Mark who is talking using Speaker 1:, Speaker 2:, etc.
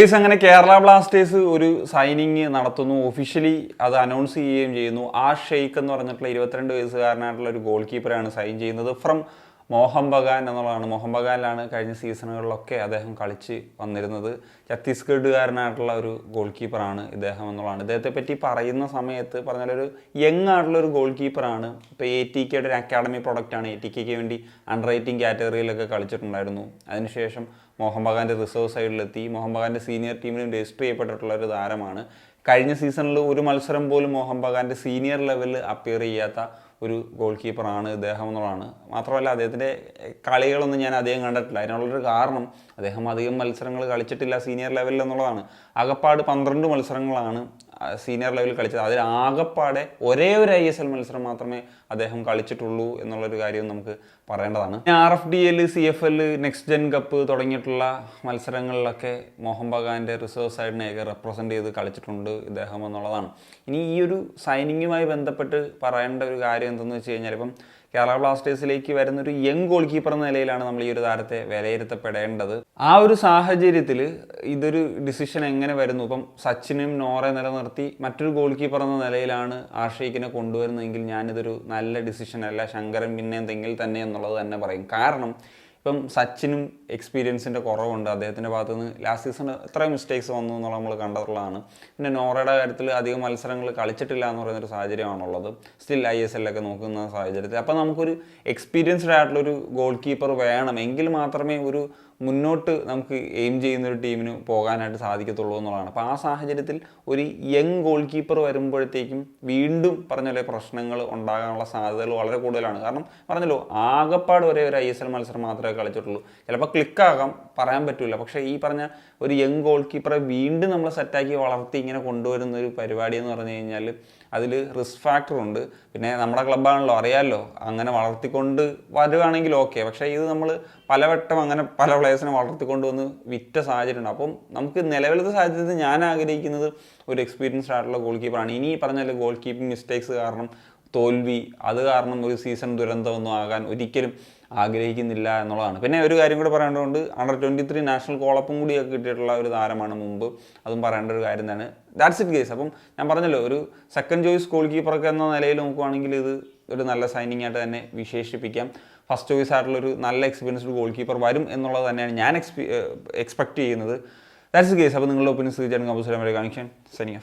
Speaker 1: Case അങ്ങനെ Kerala Blasters ഒരു signing നടത്തുന്നു. ഒഫീഷ്യലി അത് അനൗൺസ് ചെയ്യുകയും ചെയ്യുന്നു. ആ ഷെയ്ഖ് എന്ന് പറഞ്ഞിട്ടുള്ള ഇരുപത്തിരണ്ട് വയസ്സുകാരനായിട്ടുള്ള ഒരു ഗോൾ കീപ്പറാണ് സൈൻ ചെയ്യുന്നത്. ഫ്രം മോഹൻ ബഗാൻ എന്നുള്ളതാണ്. മോഹൻ ബഗാനിലാണ് കഴിഞ്ഞ സീസണുകളിലൊക്കെ അദ്ദേഹം കളിച്ച് വന്നിരുന്നത്. ഛത്തീസ്ഗഡുകാരനായിട്ടുള്ള ഒരു ഗോൾ കീപ്പറാണ് ഇദ്ദേഹം എന്നുള്ളതാണ്. ഇദ്ദേഹത്തെ പറ്റി പറയുന്ന സമയത്ത് പറഞ്ഞാൽ ഒരു യങ് ആയിട്ടുള്ള ഒരു ഗോൾ കീപ്പറാണ് ഇപ്പോൾ എ ടി കെയുടെ ഒരു അക്കാഡമി പ്രൊഡക്റ്റാണ് എ ടി കെക്ക് വേണ്ടി അണ്ടർ എയ്റ്റീൻ കാറ്റഗറിയിലൊക്കെ കളിച്ചിട്ടുണ്ടായിരുന്നു. അതിനുശേഷം മോഹൻ ബഗാന്റെ റിസർവ് സൈഡിലെത്തി മോഹൻ ബഗാന്റെ സീനിയർ ടീമിലും രജിസ്റ്റർ ചെയ്യപ്പെട്ടിട്ടുള്ള ഒരു താരമാണ്. കഴിഞ്ഞ സീസണിൽ ഒരു മത്സരം പോലും മോഹൻ ബഗാന്റെ സീനിയർ ലെവലിൽ അപ്പിയർ ചെയ്യാത്ത ഒരു ഗോൾ കീപ്പറാണ് ഇദ്ദേഹം എന്നുള്ളതാണ്. മാത്രമല്ല അദ്ദേഹത്തിന്റെ കളികളൊന്നും ഞാൻ അധികം കണ്ടിട്ടില്ല. അതിനുള്ളൊരു കാരണം അദ്ദേഹം അധികം മത്സരങ്ങൾ കളിച്ചിട്ടില്ല സീനിയർ ലെവലിൽ എന്നുള്ളതാണ്. അകപ്പാട് പന്ത്രണ്ട് മത്സരങ്ങളാണ് സീനിയർ ലെവലിൽ കളിച്ചത്. അതിൽ ഒരേ ഒരു ഐ എസ് എൽ മത്സരം മാത്രമേ അദ്ദേഹം കളിച്ചിട്ടുള്ളൂ എന്നുള്ളൊരു കാര്യം നമുക്ക് പറയേണ്ടതാണ്. R F D L C F L next gen cup തുടങ്ങിയിട്ടുള്ള മത്സരങ്ങളിലൊക്കെ മോഹൻ ബഗാന്റെ റിസർവ് സൈഡിനെയൊക്കെ റെപ്രസെന്റ് ചെയ്ത് കളിച്ചിട്ടുണ്ട് ഇദ്ദേഹം എന്നുള്ളതാണ്. ഇനി ഈ ഒരു സൈനിങ്ങുമായി ബന്ധപ്പെട്ട് പറയേണ്ട ഒരു കാര്യം എന്തെന്ന് വെച്ച് കഴിഞ്ഞാൽ ഇപ്പം കേരള ബ്ലാസ്റ്റേഴ്സിലേക്ക് വരുന്ന ഒരു യങ് ഗോൾ കീപ്പർ എന്ന നിലയിലാണ് നമ്മൾ ഈ ഒരു താരത്തെ വിലയിരുത്തപ്പെടേണ്ടത്. ആ ഒരു സാഹചര്യത്തിൽ ഇതൊരു ഡിസിഷൻ എങ്ങനെ വരുന്നു? ഇപ്പം സച്ചിനും നോറെ നിലനിർത്തി മറ്റൊരു ഗോൾ കീപ്പർ എന്ന നിലയിലാണ് ആഷയ്ക്കിനെ കൊണ്ടുവരുന്നതെങ്കിൽ ഞാനിതൊരു നല്ല ഡിസിഷൻ അല്ല ശങ്കരൻ പിന്നെ എന്തെങ്കിൽ തന്നെ എന്നുള്ളത് തന്നെ പറയും. കാരണം ഇപ്പം സച്ചിനും എക്സ്പീരിയൻസിന്റെ കുറവുണ്ട്. അദ്ദേഹത്തിന്റെ ഭാഗത്തു നിന്ന് ലാസ്റ്റ് സീസൺ എത്ര മിസ്റ്റേക്സ് വന്നു എന്നുള്ളത് നമ്മൾ കണ്ടിട്ടുള്ളതാണ് പിന്നെ നോറയുടെ കാര്യത്തിൽ അധികം മത്സരങ്ങൾ കളിച്ചിട്ടില്ല എന്ന് പറയുന്നൊരു സാഹചര്യമാണുള്ളത്. സ്റ്റിൽ ഐ എസ് എല്ലൊക്കെ നോക്കുന്ന സാഹചര്യത്തിൽ. അപ്പോൾ നമുക്കൊരു എക്സ്പീരിയൻസ്ഡ് ആയിട്ടുള്ളൊരു ഗോൾ കീപ്പർ വേണം. എങ്കിൽ മാത്രമേ ഒരു മുന്നോട്ട് നമുക്ക് എയിം ചെയ്യുന്ന ഒരു ടീമിന് പോകാനായിട്ട് സാധിക്കത്തുള്ളൂ എന്നുള്ളതാണ്. അപ്പോൾ ആ സാഹചര്യത്തിൽ ഒരു യങ് ഗോൾ കീപ്പർ വരുമ്പോഴത്തേക്കും വീണ്ടും പറഞ്ഞ പ്രശ്നങ്ങൾ ഉണ്ടാകാനുള്ള സാധ്യതകൾ വളരെ കൂടുതലാണ്. കാരണം പറഞ്ഞല്ലോ ആകപ്പാട് ഒരേ ഒരു ഐ എസ് എൽ മത്സരം മാത്രമേ കളിച്ചിട്ടുള്ളൂ. ചിലപ്പോൾ ക്ലിക്കാകാം പറയാൻ പറ്റില്ല പക്ഷേ ഈ പറഞ്ഞ ഒരു യങ് ഗോൾ കീപ്പറെ വീണ്ടും നമ്മൾ സെറ്റാക്കി വളർത്തി ഇങ്ങനെ കൊണ്ടുവരുന്ന ഒരു പരിപാടി എന്ന് പറഞ്ഞു കഴിഞ്ഞാൽ അതിൽ റിസ്ക് ഫാക്ടർ ഉണ്ട്. പിന്നെ നമ്മുടെ ക്ലബ്ബാണല്ലോ അറിയാമല്ലോ അങ്ങനെ വളർത്തിക്കൊണ്ട് വരുവാണെങ്കിൽ ഓക്കെ പക്ഷേ ഇത് നമ്മൾ പലവട്ടം അങ്ങനെ പല പ്ലേയേഴ്സിനെ വളർത്തിക്കൊണ്ട് വന്ന് വിറ്റ സാഹചര്യമുണ്ട്. അപ്പം നമുക്ക് നിലവിലത്തെ സാഹചര്യത്തിൽ ഞാൻ ആഗ്രഹിക്കുന്നത് ഒരു എക്സ്പീരിയൻസ്ഡ് ആയിട്ടുള്ള ഗോൾ കീപ്പറാണ് ഇനി പറഞ്ഞാൽ ഗോൾ കീപ്പിംഗ് മിസ്റ്റേക്സ് കാരണം തോൽവി അത് കാരണം ഒരു സീസൺ ദുരന്തമൊന്നും ആകാൻ ഒരിക്കലും ആഗ്രഹിക്കുന്നില്ല എന്നുള്ളതാണ്. പിന്നെ ഒരു കാര്യം കൂടെ പറയേണ്ടതുകൊണ്ട് അണ്ടർ ട്വന്റി ത്രീ നാഷണൽ കോളപ്പും കൂടിയൊക്കെ കിട്ടിയിട്ടുള്ള ഒരു താരമാണ് മുമ്പ്. അതും പറയേണ്ട ഒരു കാര്യം തന്നെ ദാറ്റ്സ് ഇറ്റ് കേസ് അപ്പം ഞാൻ പറഞ്ഞല്ലോ ഒരു സെക്കൻഡ് ചോയ്സ് ഗോൾ കീപ്പറൊക്കെ എന്ന നിലയിൽ നോക്കുവാണെങ്കിൽ ഇത് ഒരു നല്ല സൈനിങ് ആയിട്ട് തന്നെ വിശേഷിപ്പിക്കാം. ഫസ്റ്റ് ചോയ്സ് ആയിട്ടുള്ള ഒരു നല്ല എക്സ്പീരിയൻസ്ഡ് ഗോൾ കീപ്പർ വരും എന്നുള്ളത് തന്നെയാണ് ഞാൻ എക്സ്പെ എക്സ്പെക്ട് ചെയ്യുന്നത്. ദാറ്റ്സ് കേസ് അപ്പോൾ നിങ്ങളുടെ ഒപ്പീനിയൻസ് തീർച്ചയായിട്ടും കമ്പൽസറി കണക്ഷൻ സനിയ